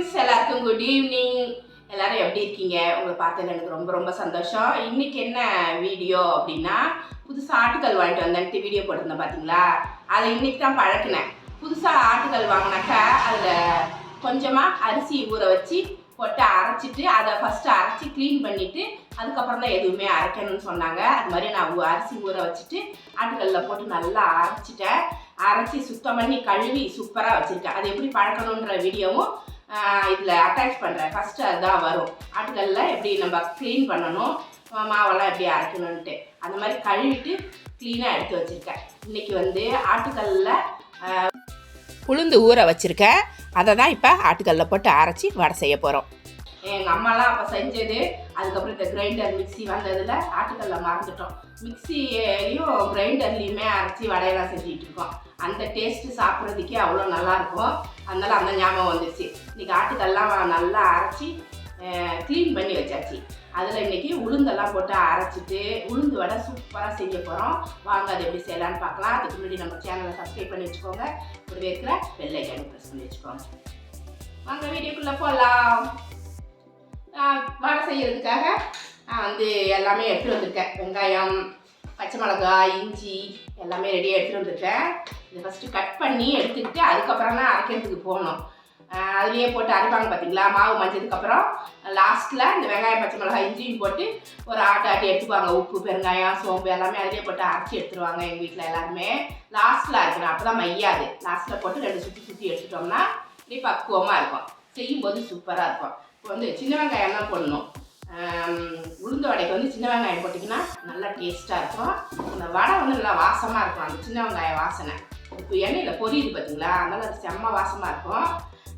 Friends எல்லாருக்கும் good evening எல்லாரும் எப்படி இருக்கீங்க? உங்களை பார்த்ததுல எனக்கு ரொம்ப ரொம்ப சந்தோஷம். இன்னைக்கு என்ன வீடியோ அப்படின்னா புதுசாக ஆட்டுக்கல் வாங்கிட்டு வந்தேன்ட்டு வீடியோ போட்டிருந்தேன் பார்த்தீங்களா அதை இன்னைக்கு தான் பழக்கினேன். புதுசாக ஆட்டுக்கல் வாங்கினாக்கா அதில் கொஞ்சமாக அரிசி ஊற வச்சு போட்டு அரைச்சிட்டு அதை ஃபஸ்ட்டு அரைச்சி க்ளீன் பண்ணிவிட்டு அதுக்கப்புறம் தான் எதுவுமே அரைக்கணும்னு சொன்னாங்க. அது மாதிரி நான் அரிசி ஊற வச்சுட்டு ஆட்டுக்கல்லில் போட்டு நல்லா அரைச்சிட்டேன். அரைச்சி சுத்தம் பண்ணி கழுவி சூப்பராக வச்சுருக்கேன். அது எப்படி பழக்கணுன்ற வீடியோவும் இதில் அட்டாச் பண்ணுறேன் ஃபஸ்ட்டு அதுதான் வரும். ஆட்டுக்கல்ல எப்படி நம்ம க்ளீன் பண்ணணும்? மாவெல்லாம் எப்படி அரைக்கணுன்ட்டு அந்த மாதிரி கழுவிட்டு க்ளீனாக எடுத்து வச்சுருக்கேன். இன்றைக்கி வந்து ஆட்டுக்கல்லில் உளுந்து ஊற வச்சுருக்கேன். அதை தான் இப்போ ஆட்டுக்கல்ல போட்டு அரைச்சி வடை செய்ய போகிறோம் எங்கள் அம்மாலாம் அப்போ செஞ்சது. அதுக்கப்புறம் இந்த கிரைண்டர் மிக்சி வந்ததில் ஆட்டுக்கல்ல மறந்துட்டோம். மிக்ஸியையும் கிரைண்டர்லேயுமே அரைச்சி வடையெல்லாம் செஞ்சுட்டு இருக்கோம். அந்த டேஸ்ட்டு சாப்பிட்றதுக்கே அவ்வளோ நல்லாயிருக்கும். அதனால அந்த ஞாபகம் வந்துச்சு இன்றைக்கி ஆட்டுக்கல்லாம் நல்லா அரைச்சி க்ளீன் பண்ணி வச்சாச்சு. அதில் இன்றைக்கி உளுந்தெல்லாம் போட்டு அரைச்சிட்டு உளுந்து வடை சூப்பராக செய்ய போகிறோம் வாங்க அதை எப்படி செய்யலான்னு பார்க்கலாம். அதுக்கு முன்னாடி நம்ம சேனலை சப்ஸ்கிரைப் பண்ணி வச்சுக்கோங்க. இப்படி இருக்கிற பெல் ப்ரெஸ் பண்ணி வச்சுக்கோங்க. வாங்க வீடியோக்குள்ளே போகலாம் வடை செய்கிறதுக்காக நான் வந்து எல்லாமே எடுத்துகிட்டு வந்திருக்கேன். வெங்காயம் பச்சை மிளகாய் இஞ்சி எல்லாமே ரெடியாக எடுத்துகிட்டு வந்திருக்கேன். இதை ஃபஸ்ட்டு கட் பண்ணி எடுத்துக்கிட்டு அதுக்கப்புறம் தான் அரைக்கிறதுக்கு போகணும். அதுலேயே போட்டு அரைப்பாங்க பார்த்தீங்களா மாவு மஞ்சதுக்கப்புறம் லாஸ்ட்டில் இந்த வெங்காயம் பச்சை மிளகாய் இஞ்சியும் போட்டு ஒரு ஆட்டு ஆட்டி எடுத்துக்குவாங்க. உப்பு பெருங்காயம் சோம்பு எல்லாமே அதிலே போட்டு அரைச்சி எடுத்துருவாங்க எங்கள் வீட்டில் எல்லாருமே. லாஸ்ட்டில் அரைக்கணும். அப்போ தான் மையாது லாஸ்ட்டில் போட்டு ரெண்டு சுற்றி சுற்றி எடுத்துட்டோம்னா இப்படி பக்குவமாக இருக்கும். செய்யும்போது சூப்பராக இருக்கும். இப்போ வந்து சின்ன வெங்காயம் தான் போடணும். உளுந்த வடைக்கு வந்து சின்ன வெங்காயம் போட்டிங்கன்னா நல்லா டேஸ்ட்டாக இருக்கும். அந்த வடை வந்து நல்லா வாசமாக இருக்கும். அந்த சின்ன வெங்காய வாசனை. இப்போ எண்ணெயில் பொரியுது பார்த்தீங்களா அதனால் அது செம்ம வாசமாக இருக்கும்.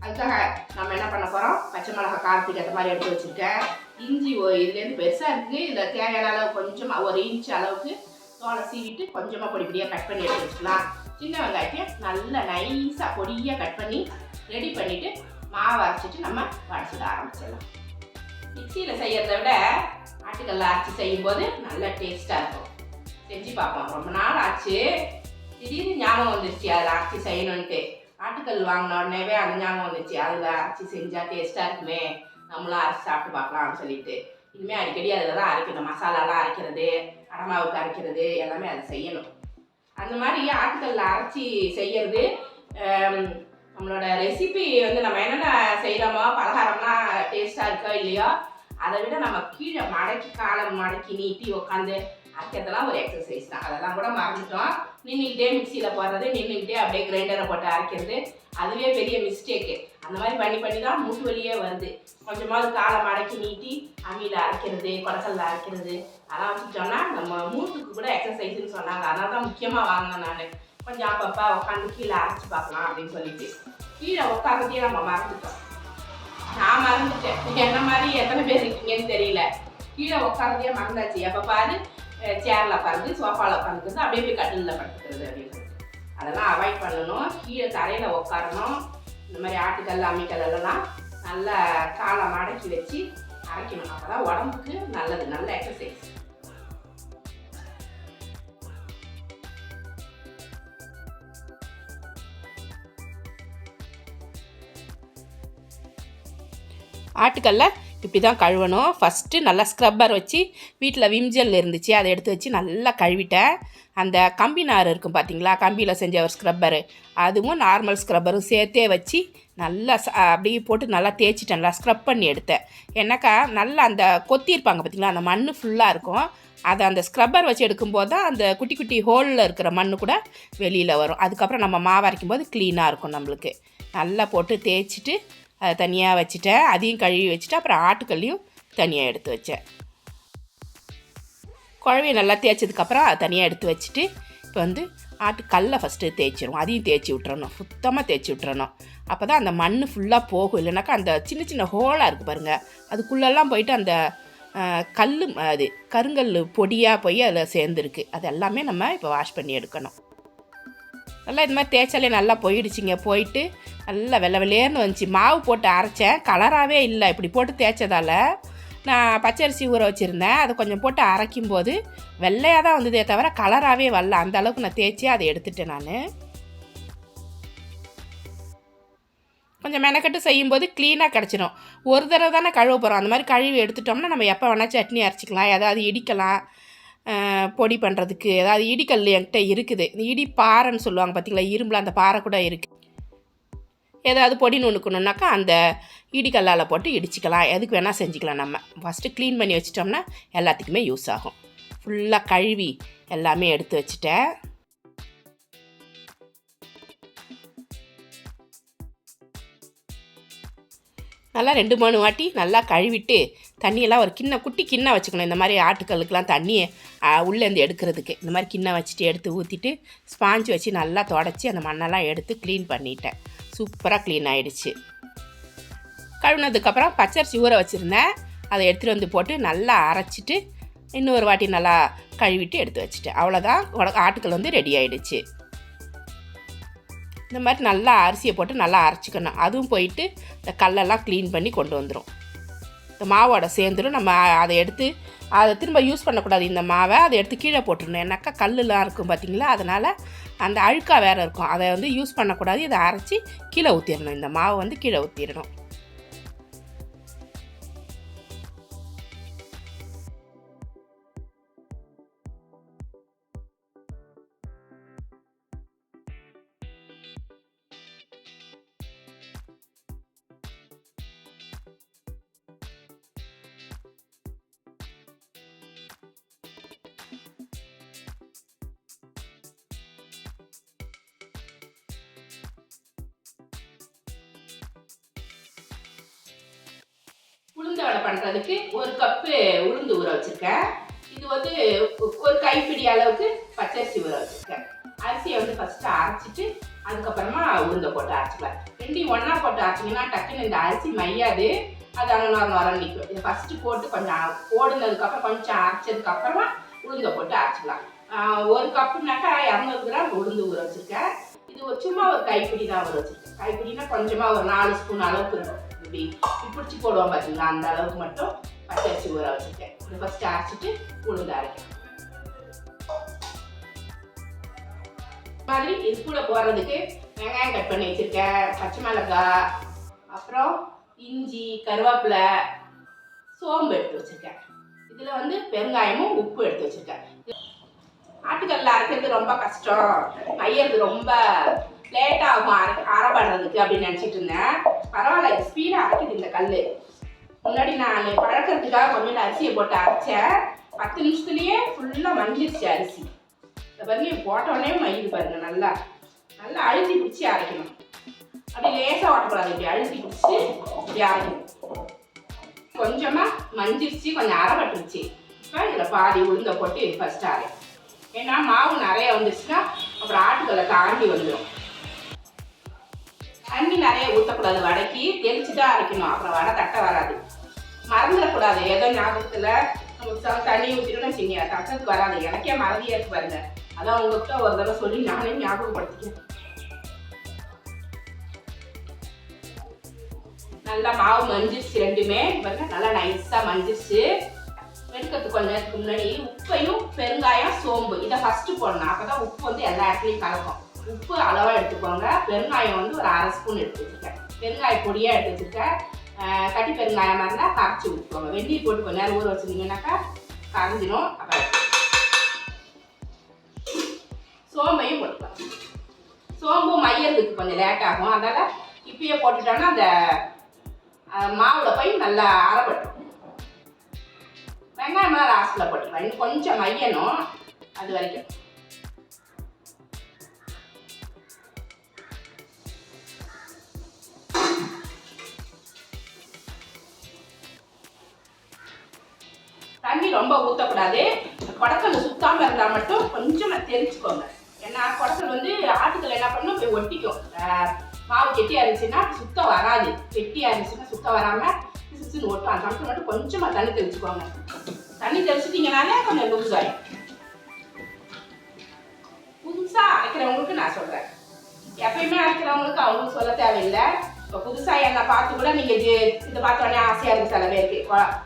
அதுக்காக நம்ம என்ன பண்ண போகிறோம் பச்சை மிளகா காரத்துக்கு ஏற்ற மாதிரி எடுத்து வச்சுருக்கேன். இஞ்சி இதுலேருந்து பெருசாக இருக்குது இதில் தேவையான அளவு கொஞ்சமாக ஒரு இன்ச் அளவுக்கு தோலை சீவிட்டு கொஞ்சமாக பொடி பொடியாக கட் பண்ணி எடுத்து வச்சுக்கலாம். சின்ன வெங்காயத்தையும் நல்லா நைஸாக பொடியாக கட் பண்ணி ரெடி பண்ணிவிட்டு மாவு அரைச்சிட்டு நம்ம வடைச்சிட ஆரம்பிச்சிடலாம். மிக்சியில் செய்யறதை விட ஆட்டுக்கல்ல அரைச்சி செய்யும்போது நல்லா டேஸ்ட்டாக இருக்கும். செஞ்சு பார்ப்போம். ரொம்ப நாள் ஆச்சு. திடீர்னு ஞாபகம் வந்துருச்சு அதில் அரைச்சி செய்யணுன்ட்டு. ஆட்டுக்கல் வாங்கின உடனேவே அந்த ஞாபகம் வந்துச்சு அதில் அரைச்சி செஞ்சால் டேஸ்ட்டாக இருக்குமே நம்மளும் அரைச்சி சாப்பிட்டு பார்க்கலாம்னு சொல்லிட்டு. இனிமேல் அடிக்கடி அதில் தான் அரைக்கணும் மசாலாலாம் அரைக்கிறது அடமாவுக்கு அரைக்கிறது எல்லாமே அதை செய்யணும். அந்த மாதிரி ஆட்டுக்கல்ல அரைச்சி செய்யறது நம்மளோட ரெசிபி வந்து நம்ம என்னென்ன செய்கிறோமோ பலகாரம்லாம் டேஸ்ட்டாக இருக்கோ இல்லையோ அதை விட நம்ம கீழே மடக்கி காலை மடக்கி நீட்டி உட்காந்து அரைக்கிறதெல்லாம் ஒரு எக்ஸசைஸ் தான். அதெல்லாம் கூட மறந்துட்டோம். நின்றுக்கிட்டே மிக்சியில் போடுறது நின்றுக்கிட்டே அப்படியே கிரைண்டரை போட்டு அரைக்கிறது. அதுவே பெரிய மிஸ்டேக்கு அந்த மாதிரி பண்ணி பண்ணி தான் மூட்டு வலியே வருது. கொஞ்சமாவது காலை மடக்கி நீட்டி அம்மியில் அரைக்கிறது குடக்கல்ல அரைக்கிறது அதெல்லாம் வச்சுட்டோம்னா நம்ம மூட்டுக்கு கூட எக்ஸசைஸ்ன்னு சொன்னாங்க. அதனால தான் முக்கியமாக வாங்கினேன் நான். கொஞ்சம் அப்பப்போ உட்காந்து கீழே அரைச்சி பார்க்கலாம் அப்படின்னு சொல்லிட்டு. கீழே உட்காந்துட்டே நம்ம மறந்துட்டோம். நான் மறந்துட்டேன். என்ன மாதிரி எத்தனை பேர் இருக்கீங்கன்னு தெரியல. கீழே உட்காரதையே மறந்தாச்சு. எப்போ பாரு சேரில் உட்காந்து சோஃபாவில் உட்காந்துக்கிறது அப்படியே போய் கட்டிலில் படுத்துக்கிறது அப்படின்னு அதெல்லாம் அவாய்ட் பண்ணணும். கீழே தரையில் உட்காரணும். இந்த மாதிரி ஆட்டுக்கல் அம்மிக்கல் எல்லாம் நல்லா காலை மடக்கி வச்சு அரைக்கணும். அப்போ தான் உடம்புக்கு நல்லது. நல்ல எக்ஸசைஸ் ஆட்டுக்கல்ல இப்படி தான் கழுவணும். ஃபஸ்ட்டு நல்லா ஸ்க்ரப்பர் வச்சு வீட்டில் விம்ஜல் இருந்துச்சு அதை எடுத்து வச்சு நல்லா கழுவிட்டேன். அந்த கம்பி நார் இருக்கும் பார்த்தீங்களா கம்பியில் செஞ்ச ஒரு ஸ்க்ரப்பரு அதுவும் நார்மல் ஸ்க்ரப்பரும் சேர்த்தே வச்சு நல்லா அப்படியே போட்டு நல்லா தேய்ச்சிட்டேன். நல்லா ஸ்க்ரப் பண்ணி எடுத்தேன். ஏன்னாக்கா நல்லா அந்த கொத்தியிருப்பாங்க பார்த்திங்களா பார்த்தீங்களா அந்த மண் ஃபுல்லாக இருக்கும். அதை அந்த ஸ்க்ரப்பர் வச்சு எடுக்கும்போது தான் அந்த குட்டி குட்டி ஹோலில் இருக்கிற மண் கூட வெளியில் வரும். அதுக்கப்புறம் நம்ம மாவு அரைக்கும் போது க்ளீனாக இருக்கும் நம்மளுக்கு. நல்லா போட்டு தேய்ச்சிட்டு அதை தனியாக வச்சுட்டேன். அதையும் கழுவி வச்சுட்டு அப்புறம் ஆட்டுக்கல்லையும் தனியாக எடுத்து வச்சேன். குழவையை நல்லா தேய்ச்சதுக்கப்புறம் அதை தனியாக எடுத்து வச்சுட்டு இப்போ வந்து ஆட்டுக்கல்லை ஃபஸ்ட்டு தேய்ச்சிடும் அதையும் தேய்ச்சி விட்டுறணும். சுத்தமாக தேய்ச்சி விட்டுறணும். அப்போ தான் அந்த மண் ஃபுல்லாக போகும். இல்லைனாக்கா அந்த சின்ன சின்ன ஹோலாக இருக்குது பாருங்கள் அதுக்குள்ளெல்லாம் போயிட்டு அந்த கல் அது கருங்கல் பொடியாக போய் அதில் சேர்ந்துருக்கு. அது எல்லாமே நம்ம இப்போ வாஷ் பண்ணி எடுக்கணும். நல்லா இது மாதிரி தேய்ச்சாலே நல்லா போயிடுச்சுங்க. போயிட்டு நல்லா வெள்ளை வெள்ளையர்னு வந்துச்சு. மாவு போட்டு அரைச்சேன். கலராகவே இல்லை. இப்படி போட்டு தேய்ச்சதால நான் பச்சரிசி ஊற வச்சுருந்தேன். அதை கொஞ்சம் போட்டு அரைக்கும் போது வெள்ளையாக தான் வந்ததே தவிர கலராகவே வரல. அந்த அளவுக்கு நான் தேய்ச்சி அதை எடுத்துட்டேன் நான். கொஞ்சம் மெனக்கட்டு செய்யும்போது க்ளீனாக கிடச்சிரும். ஒரு தடவை தானே கழுவ போகிறோம் அந்த மாதிரி கழுவி எடுத்துட்டோம்னா நம்ம எப்போ வேணால் சட்னி அரைச்சிக்கலாம். ஏதாவது இடிக்கலாம். பொடி பண்ணுறதுக்கு ஏதாவது இடிக்கல் என்கிட்ட இருக்குது. இந்த இடி பாறைன்னு சொல்லுவாங்க பார்த்தீங்களா இரும்பில் அந்த பாறை கூட இருக்குது ஏதாவது பொடி நுணுக்கணுன்னாக்கா அந்த இடிக்கல்லால் போட்டு இடிச்சிக்கலாம். எதுக்கு வேணால் செஞ்சுக்கலாம் நம்ம. ஃபஸ்ட்டு க்ளீன் பண்ணி வச்சிட்டோம்னா எல்லாத்துக்குமே யூஸ் ஆகும். ஃபுல்லாக கழுவி எல்லாமே எடுத்து வச்சுட்டேன். நல்லா ரெண்டு மூணு வாட்டி நல்லா கழுவிட்டு தண்ணியெல்லாம் ஒரு கிண்ண குட்டி கிண்ணம் வச்சுக்கணும். இந்த மாதிரி ஆட்டுக்கல்லுக்கெல்லாம் தண்ணியை உள்ளேருந்து எடுக்கிறதுக்கு. இந்த மாதிரி கிண்ணம் வச்சுட்டு எடுத்து ஊற்றிட்டு ஸ்பாஞ்ச் வச்சு நல்லா தொடச்சி அந்த மண்ணெல்லாம் எடுத்து க்ளீன் பண்ணிட்டேன். சூப்பராக க்ளீன் ஆகிடுச்சு கழுவுனதுக்கப்புறம் பச்சரிசி ஊற வச்சுருந்தேன். அதை எடுத்துகிட்டு வந்து போட்டு நல்லா அரைச்சிட்டு இன்னொரு வாட்டி நல்லா கழுவிட்டு எடுத்து வச்சுட்டேன். அவ்வளோதான் ஆட்டுக்கள் ஆட்டுக்கல் வந்து ரெடி ஆகிடுச்சு இந்த மாதிரி நல்லா அரிசியை போட்டு நல்லா அரைச்சிக்கணும். அதுவும் போயிட்டு இந்த கல்லெல்லாம் க்ளீன் பண்ணி கொண்டு வந்துடும் மாவோட சேர்ந்துடும் நம்ம அதை எடுத்து அதை திரும்ப யூஸ் பண்ணக்கூடாது இந்த மாவை. அதை எடுத்து கீழே போட்டுருணும் ஏன்னாக்கா கல்லுலாம் இருக்கும் பார்த்தீங்களா? அதனால் அந்த அழுக்கா வேறு இருக்கும். அதை வந்து யூஸ் பண்ணக்கூடாது. இதை அரைச்சி கீழே ஊற்றிடணும் இந்த மாவை வந்து கீழே ஊற்றிடணும் வடை பண்ணுறதுக்கு ஒரு கப்பு உளுந்து ஊற வச்சுருக்கேன். இது வந்து ஒரு கைப்பிடி அளவுக்கு பச்சரிசி ஊற வச்சுருக்கேன். அரிசியை வந்து ஃபஸ்ட்டு அரைச்சிட்டு அதுக்கப்புறமா உளுந்த போட்டு அரைச்சிக்கலாம். ரெண்டையும் ஒன்றா போட்டு அரைச்சிங்கன்னா டக்குன்னு இந்த அரிசி மையாது. அது அங்கே நுரம் நிற்கும் இதை ஃபஸ்ட்டு போட்டு கொஞ்சம் போடுனதுக்கப்புறம் கொஞ்சம் அரைச்சதுக்கப்புறமா உளுந்த போட்டு அரைச்சிக்கலாம். ஒரு கப்புனாக்கா இரநூறு கிராம் உளுந்து ஊற வச்சுருக்கேன். இது சும்மா ஒரு கைப்பிடி தான் ஊற வச்சுருக்கேன். கைப்பிடினா கொஞ்சமாக ஒரு நாலு ஸ்பூன் அளவுக்கு இருக்கும். இப்படி பிடிச்சி போடுவோம் பார்த்தீங்களா அந்த அளவுக்கு மட்டும் பச்சை அரிசி ஊற வச்சுருக்கேன் இதை ஃபஸ்ட்டு அரைச்சிட்டு உளுந்து அரைக்கணும். மாதிரி இது கூட போடுறதுக்கு வெங்காயம் கட் பண்ணி வச்சுருக்கேன் பச்சை மிளகாய் அப்புறம் இஞ்சி கருவேப்பிலை சோம்பு எடுத்து வச்சுருக்கேன். இதில் வந்து பெருங்காயமும் உப்பு எடுத்து வச்சுருக்கேன். ஆட்டுக்கல்ல அரைக்கிறது ரொம்ப கஷ்டம். மையறது ரொம்ப லேட் ஆகும் அரை அரைப்படுறதுக்கு அப்படின்னு நினச்சிட்டு இருந்தேன். பரவாயில்ல ஸ்பீடாக அரைக்குது இந்த கல் முன்னாடி நான் பழக்கிறதுக்காக கொஞ்சம் அரிசியை போட்டு அரைச்சேன். பத்து நிமிஷத்துலேயே ஃபுல்லாக மஞ்சிருச்சு அரிசி. இந்த பாருங்க போட்டோடனே மயிது பாருங்க நல்லா. நல்லா அழுத்தி பிடிச்சி அரைக்கணும். அப்படி லேசாக ஓட்டக்கூடாது இப்படி அழுத்தி பிடிச்சி இப்படி அரைக்கணும். கொஞ்சமாக மஞ்சிருச்சு கொஞ்சம் அரைப்பட்டுருச்சு இப்போ இதில் பாதி உளுந்த போட்டு ஃபஸ்ட்டு அரை ஏன்னா மாவு நிறைய வந்துச்சுன்னா அப்புறம் ஆட்டுக்களை தாண்டி வந்துடும் தண்ணி நிறைய ஊற்றக்கூடாது வடைக்கு தான் அரைக்கணும். அப்புறம் வடை தட்ட வராது. மறந்துடக்கூடாது. ஏதோ ஞாபகத்தில் நம்ம தண்ணி ஊற்றிட்டோம்னு வச்சுங்க தட்டத்துக்கு வராது. எனக்கே மறதியா இருக்கு பாருங்க. அதான் உங்ககிட்ட ஒரு தடவை சொல்லி நானே ஞாபகப்படுத்திக்கிறேன். நல்லா மாவு மஞ்சிருச்சு ரெண்டுமே. பாருங்க நல்லா நைஸாக மஞ்சிருச்சு. வெடுக்கிறதுக்கு கொஞ்சம் நேரத்துக்கு முன்னாடி உப்பையும் பெருங்காயம் சோம்பு. இதை ஃபஸ்ட்டு போடணும். அப்போ தான் உப்பு வந்து எல்லா இடத்துலையும் கலக்கும். உப்பு அளவாக எடுத்துக்கோங்க. பெருங்காயம் வந்து ஒரு அரை ஸ்பூன் எடுத்து வச்சுருக்கேன் பெருங்காய பொடியாக எடுத்து வச்சுருக்கேன் கட்டி பெருங்காயமாக இருந்தால் கரைச்சி விட்டுக்கோங்க வெந்நீர் போட்டு கொஞ்ச நேரம் ஊற வச்சுருந்தீங்கன்னாக்கா கரைஞ்சிரும். அப்புறம் சோம்பையும் போட்டுக்கலாம். சோம்பும் மையறதுக்கு கொஞ்சம் லேட் ஆகும். அதனால் இப்பயே போட்டுட்டோன்னா அந்த மாவில் போய் நல்லா அரைப்பட்டுரும். வெங்காயம்லாம் லாஸ்ட்டில் போட்டுக்கலாம். இன்னும் கொஞ்சம் மையணும் அது வரைக்கும். ரொம்ப ஊற்றக்கூடாது குடக்கல் சுத்தாமல் இருந்தால் மட்டும் கொஞ்சமாக தெரிச்சுக்கோங்க ஏன்னா குடக்கல் வந்து ஆட்டுக்கல் என்ன பண்ணும்? போய் ஒட்டிக்கும். மாவு கெட்டியாக இருந்துச்சுன்னா சுத்தம் வராது. கெட்டியாக இருந்துச்சுன்னா சுத்தம் வராமல் சிசுன்னு ஒட்டும். அந்த சமயத்தில் மட்டும் கொஞ்சமாக தண்ணி தெளிச்சுக்கோங்க. தண்ணி தெளிச்சிட்டிங்கனாலே கொஞ்சம் லூஸ் ஆகும் புதுசாக அரைக்கிறவங்களுக்கு நான் சொல்கிறேன் எப்பயுமே அரைக்கிறவங்களுக்கு அவங்களுக்கு சொல்ல தேவையில்லை. இப்போ புதுசாக என்னை பார்த்து கூட நீங்கள் இது பார்த்த உடனே ஆசையாக இருக்குது சில பேருக்கு.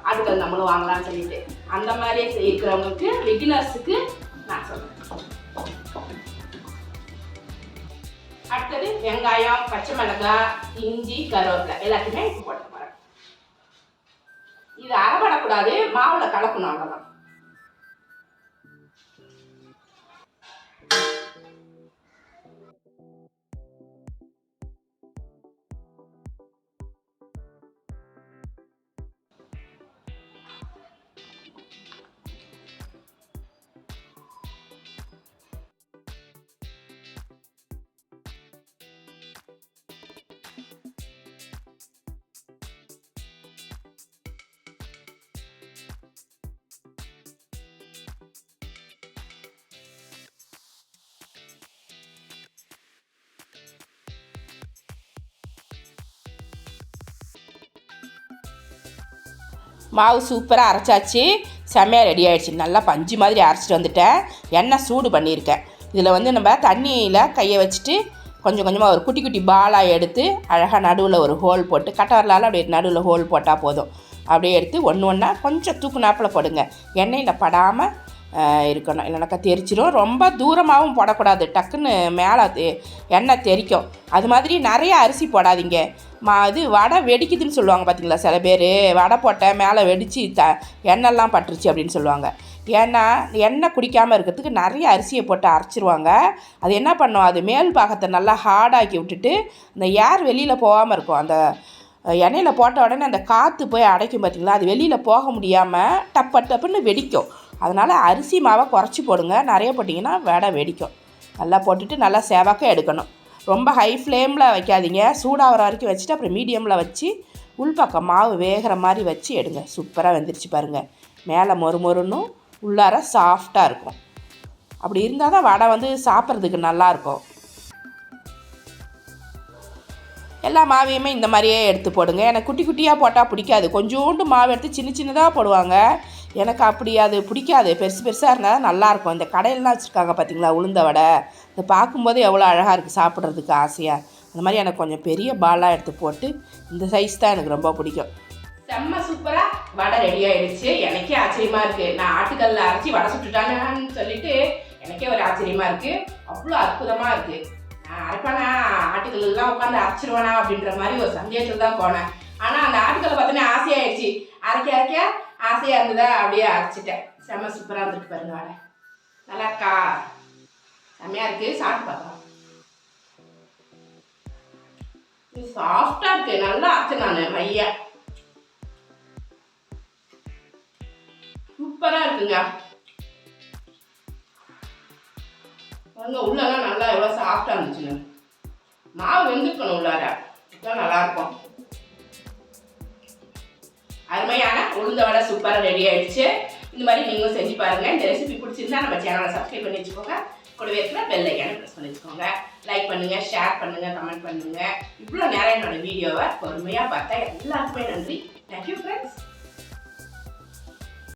ஆட்டுக்கள் நம்மளும் வாங்கலாம்னு சொல்லிட்டு. அந்த மாதிரி இருக்கிறவங்களுக்கு பிகினர்ஸுக்கு நான் சொல்கிறேன் அடுத்தது வெங்காயம் பச்சை மிளகாய் இஞ்சி கருவேப்பிலை எல்லாத்தையுமே இப்போ போட்டு போகிறேன் இது அரைபடக்கூடாது மாவில் கலக்கணும் அவ்வளோதான் மாவு சூப்பராக அரைச்சாச்சு. செம்மையாக ரெடி ஆயிடுச்சு. நல்லா பஞ்சு மாதிரி அரைச்சிட்டு வந்துட்டேன். எண்ணெய் சூடு பண்ணியிருக்கேன். இதில் வந்து நம்ம தண்ணியில் கையை வச்சுட்டு கொஞ்சம் கொஞ்சமாக ஒரு குட்டி குட்டி பாலாக எடுத்து அழகாக நடுவில் ஒரு ஹோல் போட்டு கட்டவரலால் அப்படியே நடுவில் ஹோல் போட்டால் போதும். அப்படியே எடுத்து ஒன்று ஒன்றா கொஞ்சம் தூக்குனாப்பில் போடுங்க. எண்ணெயில் படாமல் இருக்கணும். இல்லைனாக்கா தெரிச்சிடும் ரொம்ப தூரமாகவும் போடக்கூடாது. டக்குன்னு மேலே எண்ணெய் தெறிக்கும் அது மாதிரி நிறைய அரிசி போடாதீங்க. மா இது வடை வெடிக்குதுன்னு சொல்லுவாங்க பார்த்தீங்களா சில பேர்? வடை போட்டேன் மேலே வெடித்து த எண்ணெய்லாம் பட்டுருச்சு அப்படின்னு சொல்லுவாங்க. ஏன்னா எண்ணெய் குடிக்காமல் இருக்கிறதுக்கு நிறைய அரிசியை போட்டு அரைச்சிருவாங்க. அது என்ன பண்ணும்? அது மேல் பாகத்தை நல்லா ஹார்டாக்கி விட்டுட்டு அந்த ஏர் வெளியில் போகாமல் இருக்கும். அந்த எண்ணெயில் போட்ட உடனே அந்த காற்று போய் அடைக்கும் பார்த்தீங்களா? அது வெளியில் போக முடியாமல் டப்ப டப்புன்னு வெடிக்கும். அதனால் அரிசி மாவை குறைச்சி போடுங்க. நிறைய போட்டிங்கன்னா வடை வெடிக்கும். நல்லா போட்டுட்டு நல்லா சேவாக்க எடுக்கணும். ரொம்ப ஹை ஃப்ளேமில் வைக்காதீங்க. சூடாகிற வரைக்கும் வச்சுட்டு அப்புறம் மீடியமில் வச்சு உள்பக்கம் மாவு வேகிற மாதிரி வச்சு எடுங்க. சூப்பராக வெந்துருச்சு பாருங்கள் மேலே மொறு மொறுன்னும் உள்ளார சாஃப்டாக இருக்கும். அப்படி இருந்தால் தான் வடை வந்து சாப்பிட்றதுக்கு நல்லாயிருக்கும் எல்லா மாவையுமே இந்த மாதிரியே எடுத்து போடுங்க. எனக்கு குட்டி குட்டியாக போட்டால் பிடிக்காது. கொஞ்சோண்டு மாவு எடுத்து சின்ன சின்னதாக போடுவாங்க. எனக்கு அப்படி அது பிடிக்காது. பெருசு பெருசாக இருந்தால் நல்லாயிருக்கும் இந்த கடையிலலாம் வச்சுருக்காங்க பார்த்தீங்களா உளுந்த வடை. இதை பார்க்கும்போது எவ்வளோ அழகாக இருக்குது சாப்பிட்றதுக்கு ஆசையாக அந்த மாதிரி எனக்கு கொஞ்சம் பெரிய பாலாக எடுத்து போட்டு இந்த சைஸ் தான் எனக்கு ரொம்ப பிடிக்கும். செம்ம சூப்பராக வடை ரெடி ஆயிடுச்சு. எனக்கே ஆச்சரியமாக இருக்குது நான் ஆட்டுக்கல்ல அரைச்சி வடை சுட்டுட்டானு சொல்லிட்டு எனக்கே ஒரு ஆச்சரியமாக இருக்குது அவ்வளோ அற்புதமாக இருக்குது நான் அரைப்பானா? ஆட்டுக்கல்லாம் உட்காந்து அரைச்சிருவானா அப்படின்ற மாதிரி ஒரு சந்தேகத்தில் தான் போனேன். ஆனால் அந்த ஆட்டுக்கல்லை பார்த்தோன்னே ஆசையாயிடுச்சு. அரைக்க அரைக்க ஆசையாக இருந்ததா அப்படியே அரைச்சிட்டேன் செம்ம சூப்பராக இருந்திருக்கு பாருங்க வடை நல்லா இருக்கா? செம்மையாக இருக்கு. சாப்பிட்டு பார்க்கலாம். இது சாஃப்டாக இருக்கு. நல்லா அரைச்சேன் நான் மையா. சூப்பராக இருக்குங்க. பாருங்க உள்ளெல்லாம் நல்லா எவ்வளோ சாஃப்டாக இருந்துச்சுங்க. மாவு வெந்துக்கணும் உள்ளார. இதுதான் நல்லா இருக்கும். அருமையான உளுந்த வடை சூப்பராக ரெடி ஆயிடுச்சு. இந்த மாதிரி நீங்களும் செஞ்சு பாருங்க. இந்த ரெசிபி பிடிச்சிருந்தா நம்ம சேனலை சப்ஸ்கிரைப் பண்ணி வச்சுக்கோங்க. கூடவே இருக்கிற பெல் ஐக்கானை ப்ரெஸ் பண்ணி வச்சுக்கோங்க. லைக் பண்ணுங்கள் ஷேர் பண்ணுங்கள் கமெண்ட் பண்ணுங்கள் இவ்வளோ நேரம் என்னோட வீடியோவை பொறுமையாக பார்த்தா எல்லாருக்குமே நன்றி. Thank you friends